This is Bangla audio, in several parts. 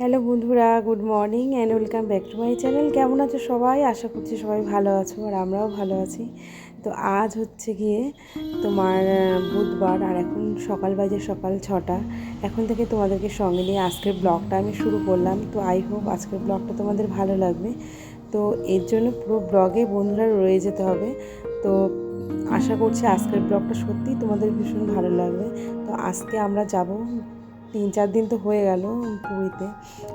হ্যালো বন্ধুরা, good morning and welcome back to my channel কেমন আছো সবাই? আশা করছি সবাই ভালো আছো আর আমরাও ভালো আছি। তো আজ হচ্ছে গিয়ে তোমার বুধবার আর এখন সকাল বাজে সকাল ছটা। এখন থেকে তোমাদেরকে সঙ্গে নিয়ে আজকের ব্লগটা আমি শুরু করলাম। তো আই হোপ আজকের ব্লগটা তোমাদের ভালো লাগবে। তো এর জন্য পুরো ব্লগে বন্ধুরা রয়ে যেতে হবে। তো আশা করছি আজকের ব্লগটা সত্যিই তোমাদের ভীষণ ভালো লাগবে। তো আজকে আমরা যাব তিন চার দিন তো হয়ে গেল পুরীতে।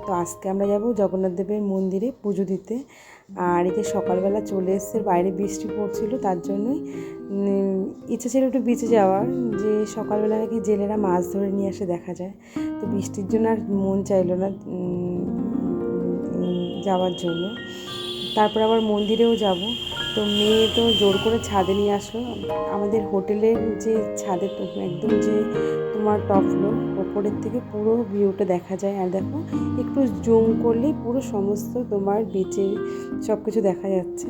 তো আজকে আমরা যাব জগন্নাথ দেবের মন্দিরে পুজো দিতে। আর এতে সকালবেলা চলে এসছে, বাইরে বৃষ্টি পড়ছিল, তার জন্যই ইচ্ছে ছিল একটু বিচে যাওয়ার। যে সকালবেলা নাকি জেলেরা মাছ ধরে নিয়ে আসে দেখা যায়। তো বৃষ্টির জন্য আর মন চাইলো না যাওয়ার জন্য। তারপর আবার মন্দিরেও যাব। তো মেয়ে তো জোর করে ছাদে নিয়ে আসলো। আমাদের হোটেলের যে ছাদের তো একদম যে তোমার টপ ফ্লোর ওপরের থেকে পুরো ভিউটা দেখা যায়। আর দেখো, একটু জুম করলেই পুরো সমস্ত তোমার বিচে সব কিছু দেখা যাচ্ছে।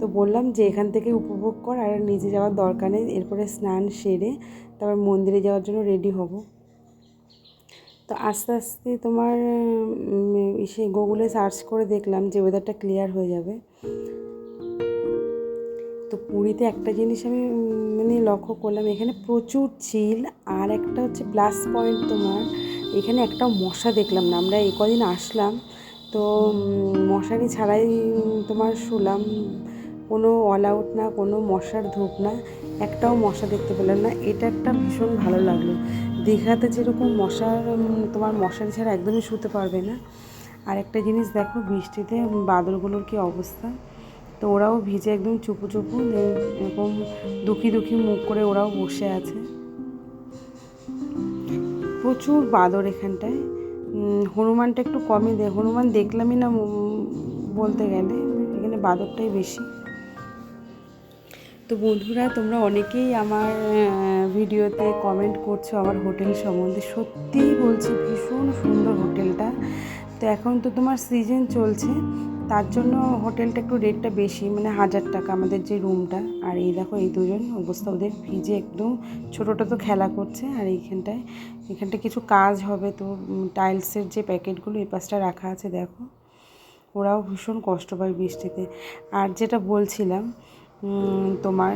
তো বললাম যে এখান থেকে উপভোগ কর, আর নিজে যাওয়ার দরকার নেই। এরপরে স্নান সেরে তারপর মন্দিরে যাওয়ার জন্য রেডি হব। তো আস্তে আস্তে তোমার ইসে গুগলে সার্চ করে দেখলাম যে ওয়েদারটা ক্লিয়ার হয়ে যাবে। তো পুরীতে একটা জিনিস আমি মানে লক্ষ্য করলাম, এখানে প্রচুর চিল আর একটা হচ্ছে প্লাস পয়েন্ট তোমার। এখানে একটা মশা দেখলাম না, আমরা এই কদিন আসলাম। তো মশারি ছাড়াই তোমার শুলাম। কোনো অল আউট না, কোনো মশার ধূপ না, একটাও মশা দেখতে পেলাম না। এটা একটা ভীষণ ভালো লাগল। দীঘাতে যেরকম মশার তোমার মশারি ছাড়া একদমই শুতে পারবে না। আর একটা জিনিস দেখো, বৃষ্টিতে বাদলগুলোর কি অবস্থা। তো ওরাও ভিজে একদম চুপু চুপু এরকম দুঃখী দুঃখী মুখ করে ওরাও বসে আছে। প্রচুর বাদর এখানটায়। হনুমানটা একটু কমই দেয় হনুমান দেখলামই না বলতে গেলে, এখানে বাদরটাই বেশি। তো বন্ধুরা, তোমরা অনেকেই আমার ভিডিওতে কমেন্ট করছ আমার হোটেল সম্বন্ধে। সত্যিই বলছি, ভীষণ সুন্দর হোটেলটা। তো এখন তো তোমার সিজন চলছে। তার জন্য হোটেলটা একটু রেটটা বেশি মানে হাজার টাকা আমাদের যে রুমটা। আর এই দেখো, এই দুজন অবস্থা ওদের ভিজে একদম। ছোটোটা তো খেলা করছে, আর এইখানটায় এখানটা কিছু কাজ হবে তো টাইলসের যে প্যাকেটগুলো এই পাশটা রাখা আছে, দেখো। ওরাও ভীষণ কষ্ট পায় বৃষ্টিতে। আর যেটা বলছিলাম তোমার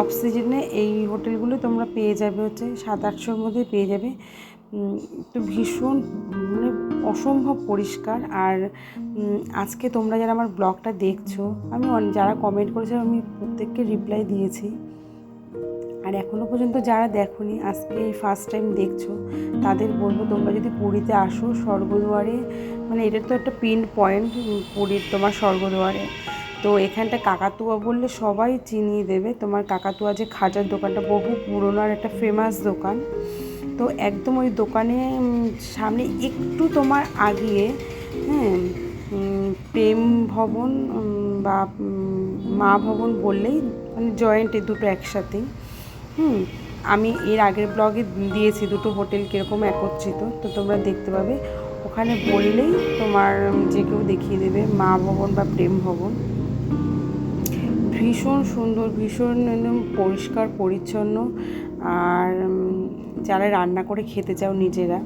অফ সিজনে এই হোটেলগুলো তোমরা পেয়ে যাবে হচ্ছে সাত আটশোর মধ্যে পেয়ে যাবে। তো ভীষণ মানে অসম্ভব পরিষ্কার। আর আজকে তোমরা যারা আমার ব্লগটা দেখছ, আমি যারা কমেন্ট করেছে, আমি প্রত্যেককে রিপ্লাই দিয়েছি। আর এখনও পর্যন্ত যারা দেখোনি, আজকে এই ফার্স্ট টাইম দেখছ, তাদের বলব তোমরা যদি পুরীতে আসো, স্বর্গদুয়ারে মানে এটা তো একটা পিন পয়েন্ট পুরীর তোমার স্বর্গদুয়ারে। তো এখানটা কাকাতুয়া বললে সবাই চিনিয়ে দেবে, তোমার কাকাতুয়া যে খাজার দোকানটা, বহু পুরোনো আর একটা ফেমাস দোকান। তো একদম ওই দোকানে সামনে একটু তোমার আগিয়ে হ্যাঁ প্রেম ভবন বা মা ভবন বললেই মানে জয়েন্টে দুটো একসাথেই। হুম, আমি এর আগের ব্লগে দিয়েছি, দুটো হোটেল কীরকম একত্রিত, তো তোমরা দেখতে পাবে। ওখানে বললেই তোমার যে কেউ দেখিয়ে দেবে মা ভবন বা প্রেম ভবন। ভীষণ সুন্দর, ভীষণ পরিষ্কার, পরিচ্ছন্ন আর যারা রান্না করে খেতে চাও নিজেরা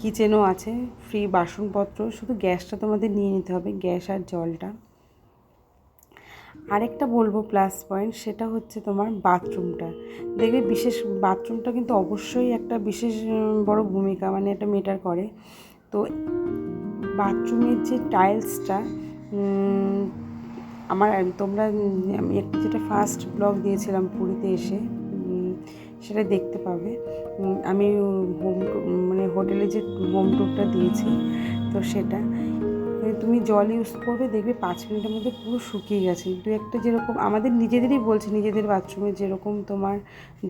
কিচেনও আছে ফ্রি বাসনপত্র, শুধু গ্যাসটা তোমাদের নিয়ে নিতে হবে, গ্যাস আর জলটা। আরেকটা বলব প্লাস পয়েন্ট সেটা হচ্ছে তোমার বাথরুমটা। দেখবে বিশেষ, বাথরুমটা কিন্তু অবশ্যই একটা বিশেষ বড় ভূমিকা মানে এটা মেটার করে। তো বাথরুমের যে টাইলসটা আমার, তোমরা একটা যেটা ফার্স্ট ব্লগ দিয়েছিলাম পুরীতে এসে সেটা দেখতে পাবে। আমি হোম মানে হোটেলে যে হোম টুরটা দিয়েছি, তো সেটা। মানে তুমি জল ইউজ করবে, দেখবে পাঁচ মিনিটের মধ্যে পুরো শুকিয়ে গেছে। দু একটা যেরকম, আমাদের নিজেদেরই বলছে, নিজেদের বাথরুমে যেরকম তোমার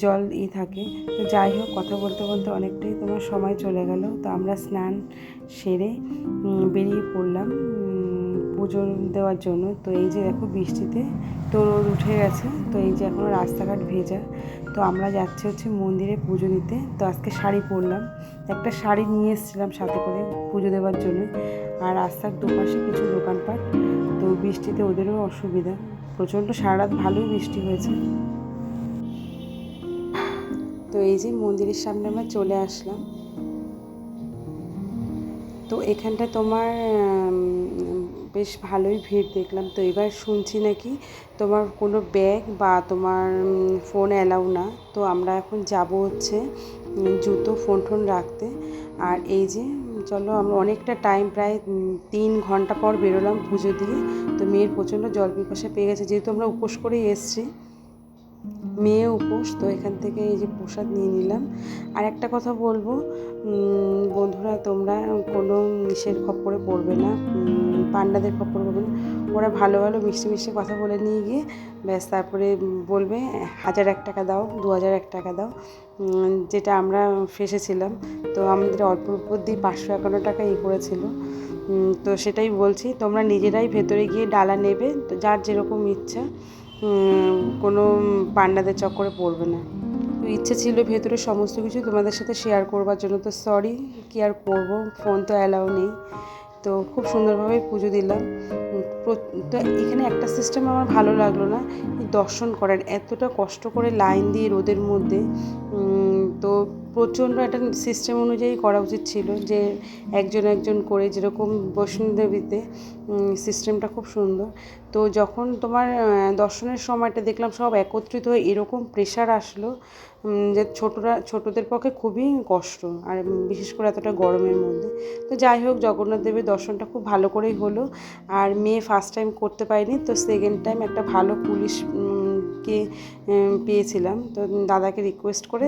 জল ই থাকে। তো যাই হোক, কথা বলতে বলতে অনেকটাই তোমার সময় চলে গেল। তো আমরা স্নান সেরে বেরিয়ে পড়লাম পুজো দেওয়ার জন্য। তো এই যে দেখো বৃষ্টিতে তো রোদ উঠে গেছে। তো এই যে এখনও রাস্তাঘাট ভেজা। তো আমরা যাচ্ছি হচ্ছে মন্দিরে পুজো দিতে তো আজকে শাড়ি পরলাম। একটা শাড়ি নিয়ে এসেছিলাম সাথে করে পুজো দেওয়ার জন্য। আর রাস্তার দুপাশে কিছু দোকানপাট। তো বৃষ্টিতে ওদেরও অসুবিধা। প্রচণ্ড সারা রাত ভালোই বৃষ্টি হয়েছে। তো এই যে মন্দিরের সামনে আমরা চলে আসলাম। তো এখানটা তোমার বেশ ভালোই ভিড় দেখলাম। তো এবার শুনছি নাকি তোমার কোনো ব্যাগ বা তোমার ফোন অ্যালাউ না। তো আমরা এখন যাব হচ্ছে জুতো, ফোন টোন রাখতে। আর এই যে, চলো আমরা অনেকটা টাইম প্রায় তিন ঘণ্টা পর বেরোলাম পুজো দিয়ে। তো মেয়ের প্রচণ্ড জল পিপাসা পেয়ে গেছে। যেহেতু আমরা উপোস করেই এসেছি মেয়ে উপোস, তো এখান থেকে এই যে প্রসাদ নিয়ে নিলাম। আর একটা কথা বলব বন্ধুরা, তোমরা কোনো ইসের খপ্পরে পড়বে না পান্ডাদের খপ্পরে পড়বে না। ওরা ভালো ভালো মিষ্টি মিষ্টি কথা বলে নিয়ে গিয়ে, ব্যাস তারপরে বলবে, হাজার এক টাকা দাও, দু হাজার এক টাকা দাও। যেটা আমরা ফেসেছিলাম তো আমাদের অল্প উপর দিয়ে পাঁচশো একান্ন টাকা ই করেছিল। তো সেটাই বলছি, তোমরা নিজেরাই ভেতরে গিয়ে ডালা নেবে, তো যার যেরকম ইচ্ছা। কোনো পান্ডাদের চক্করে পড়বে না। তো ইচ্ছে ছিল ভেতরে সমস্ত কিছু তোমাদের সাথে শেয়ার করবার জন্য, তো সরি কি আর করব? ফোন তো অ্যালাউ নেই। তো খুব সুন্দরভাবে পুজো দিলাম। তো এখানে একটা সিস্টেম আমার ভালো লাগল না। দর্শন করার, এতটা কষ্ট করে লাইন দিয়ে রোদের মধ্যে তো প্রচণ্ড একটা সিস্টেম অনুযায়ী করা উচিত ছিল যে একজন একজন করে যেরকম বৈষ্ণোদেবীতে সিস্টেমটা খুব সুন্দর। তো যখন তোমার দর্শনের সময়টা দেখলাম সব একত্রিত হয়ে এরকম প্রেশার আসলো যে ছোটরা, ছোটদের পক্ষে খুবই কষ্ট, আর বিশেষ করে এতটা গরমের মধ্যে। তো যাই হোক, জগন্নাথ দেবের দর্শনটা খুব ভালো করেই হলো। আর মেয়ে ফার্স্ট টাইম করতে পারিনি, তো সেকেন্ড টাইম একটা ভালো পুলিশ উম, কে পেয়েছিলাম। তো দাদাকে রিকোয়েস্ট করে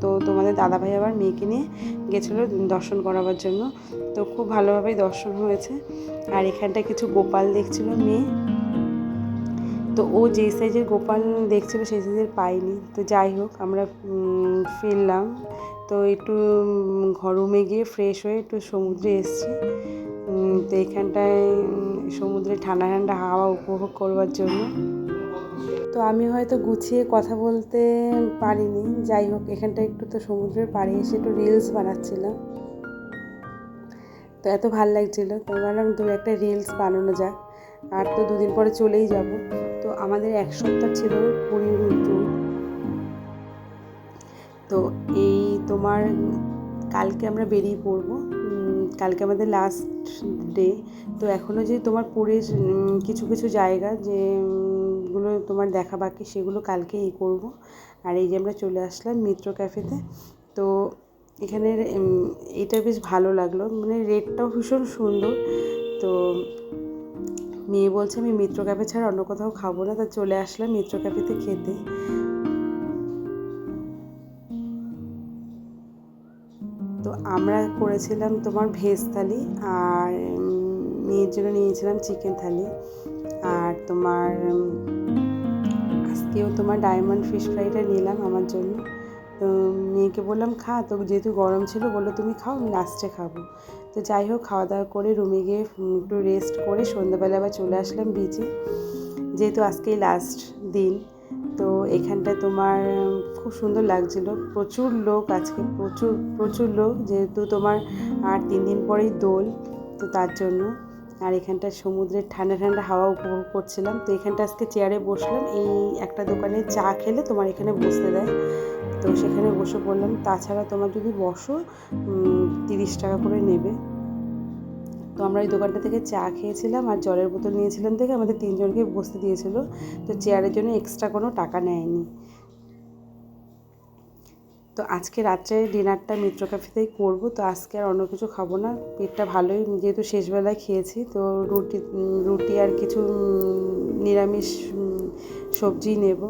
তো তোমাদের দাদাভাই আবার মেয়েকে নিয়ে গেছিল দর্শন করাবার জন্য। তো খুব ভালোভাবেই দর্শন হয়েছে। আর এখানটায় কিছু গোপাল দেখছিল মেয়ে। তো ও যেই সাইজের গোপাল দেখছিল সেই সাইজের পাইনি তো যাই হোক আমরা ফিরলাম। তো একটু ঘরুমে গিয়ে ফ্রেশ হয়ে একটু সমুদ্রে এসেছি। তো এখানটায় সমুদ্রে ঠান্ডা ঠান্ডা হাওয়া উপভোগ করবার জন্য। তো আমি হয়তো গুছিয়ে কথা বলতে পারিনি। যাই হোক এখানটা একটু তো সমুদ্রের পাড়ে এসে একটু রিলস বানাচ্ছিলাম। তো এত ভালো লাগছিল। তো ভাবলাম দু একটা রিলস বানানো যাক। আর তো দুদিন পরে চলেই যাব। তো আমাদের এক সপ্তাহ ছিল পুরীর ট্যুর তো এই তোমার কালকে আমরা বেরিয়ে পড়ব। কালকে আমাদের লাস্ট ডে তো এখনও যে তোমার পুরীর কিছু কিছু জায়গা যে উম, গুলো তোমার দেখা বাকি সেগুলো কালকে এই করব। আর এই যে আমরা চলে আসলাম মিত্র ক্যাফেতে। তো এখানের এটা বেশ ভালো লাগল। মানে রেটটাও ভীষণ সুন্দর। তো মেয়ে বলছে আমি মিত্র ক্যাফে ছাড়া অন্য কোথাও খাব না। তা চলে আসলাম মিত্র ক্যাফেতে খেতে। তো আমরা করেছিলাম তোমার ভেজ থালি আর মেয়ের জন্য নিয়েছিলাম চিকেন থালি। তোমার আজকেও তোমার ডায়মন্ড ফিশ ফ্রাইটা নিলাম আমার জন্য। তো মেয়েকে বললাম, খা তো যেহেতু গরম ছিল, বলল তুমি খাও, আমি লাস্টে খাব। তো যাই হোক খাওয়া দাওয়া করে রুমে গিয়ে একটু রেস্ট করে সন্ধ্যাবেলা আবার চলে আসলাম বিচে যেহেতু আজকেই লাস্ট দিন, তো এখানটায় তোমার খুব সুন্দর লাগছিল। প্রচুর লোক আজকে, প্রচুর প্রচুর লোক, যেহেতু তোমার আর তিন দিন পরেই দোল, তো তার জন্য আর এখানটা সমুদ্রের ঠান্ডা ঠান্ডা হাওয়া উপভোগ করছিলাম। তো এখানটা আজকে চেয়ারে বসলাম। এই একটা দোকানে চা খেলে তোমার এখানে বসতে দেয়। তো সেখানে বসে পড়লাম। তাছাড়া তোমার যদি বসো তিরিশ টাকা করে নেবে। তো আমরা ওই দোকানটা থেকে চা খেয়েছিলাম আর জলের বোতল নিয়েছিলাম দেখে আমাদের তিনজনকে বসতে দিয়েছিল। তো চেয়ারের জন্য এক্সট্রা কোনো টাকা নেয়নি। তো আজকে রাত্রে ডিনারটা মিত্র ক্যাফেতেই করব, তো আজকে আর অন্য কিছু খাব না। পেটটা ভালোই, যেহেতু শেষবেলায় খেয়েছি, তো রুটি রুটি আর কিছু নিরামিষ সবজি নেব।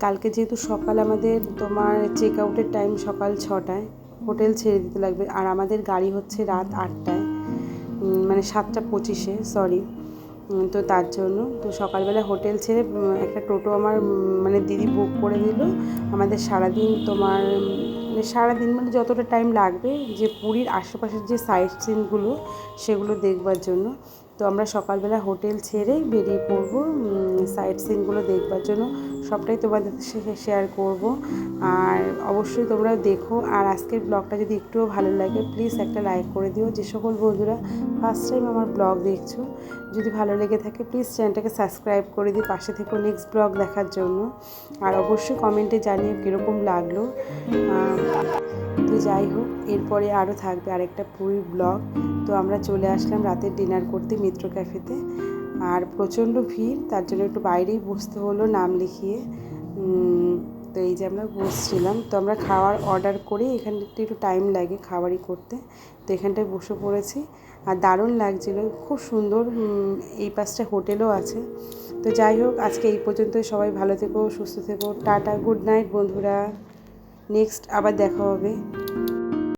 কালকে যেহেতু সকাল আমাদের, তোমার চেক আউটের টাইম সকাল ছটায়, হোটেল ছেড়ে দিতে লাগবে। আর আমাদের গাড়ি হচ্ছে রাত আটটায় মানে সাতটা পঁচিশে সরি তো তার জন্য। তো সকালবেলা হোটেল ছেড়ে একটা টোটো আমার মানে দিদি বুক করে দিল। আমাদের সারাদিন তোমার মানে সারাদিন মানে যতটা টাইম লাগবে, যে পুরীর আশেপাশের যে সাইট সিনগুলো সেগুলো দেখবার জন্য। তো আমরা সকালবেলা হোটেল ছেড়ে বেরিয়ে পড়ব সাইট সিনগুলো দেখবার জন্য। সবটাই তোমাদের শেয়ার করব। আর অবশ্যই তোমরা দেখো। আর আজকের ব্লগটা যদি একটুও ভালো লাগে প্লিজ একটা লাইক করে দিও। যে সকল বন্ধুরা ফার্স্ট টাইম আমার ব্লগ দেখছ, যদি ভালো লেগে থাকে প্লিজ চ্যানেলটাকে সাবস্ক্রাইব করে দিই পাশে থেকে নেক্সট ব্লগ দেখার জন্য। আর অবশ্যই কমেন্টে জানিয়ে কীরকম লাগল। তো যাই হোক, এরপরে আরও থাকবে আরেকটা পুরী ব্লগ তো আমরা চলে আসলাম রাতের ডিনার করতে মিত্র ক্যাফেতে আর প্রচণ্ড ভিড়, তার জন্য একটু বাইরেই বসতে হলো নাম লিখিয়ে। তো এই যে আমরা বসছিলাম, তো আমরা খাওয়ার অর্ডার করে এখানটা একটু টাইম লাগে খাবারই করতে। তো এখানটায় বসে পড়েছি আর দারুণ লাগছিল, খুব সুন্দর এই পাশটা হোটেলও আছে। তো যাই হোক, আজকে এই পর্যন্ত সবাই ভালো থেকো, সুস্থ থেকো, টাটা গুড নাইট বন্ধুরা। নেক্সট আবার দেখা হবে।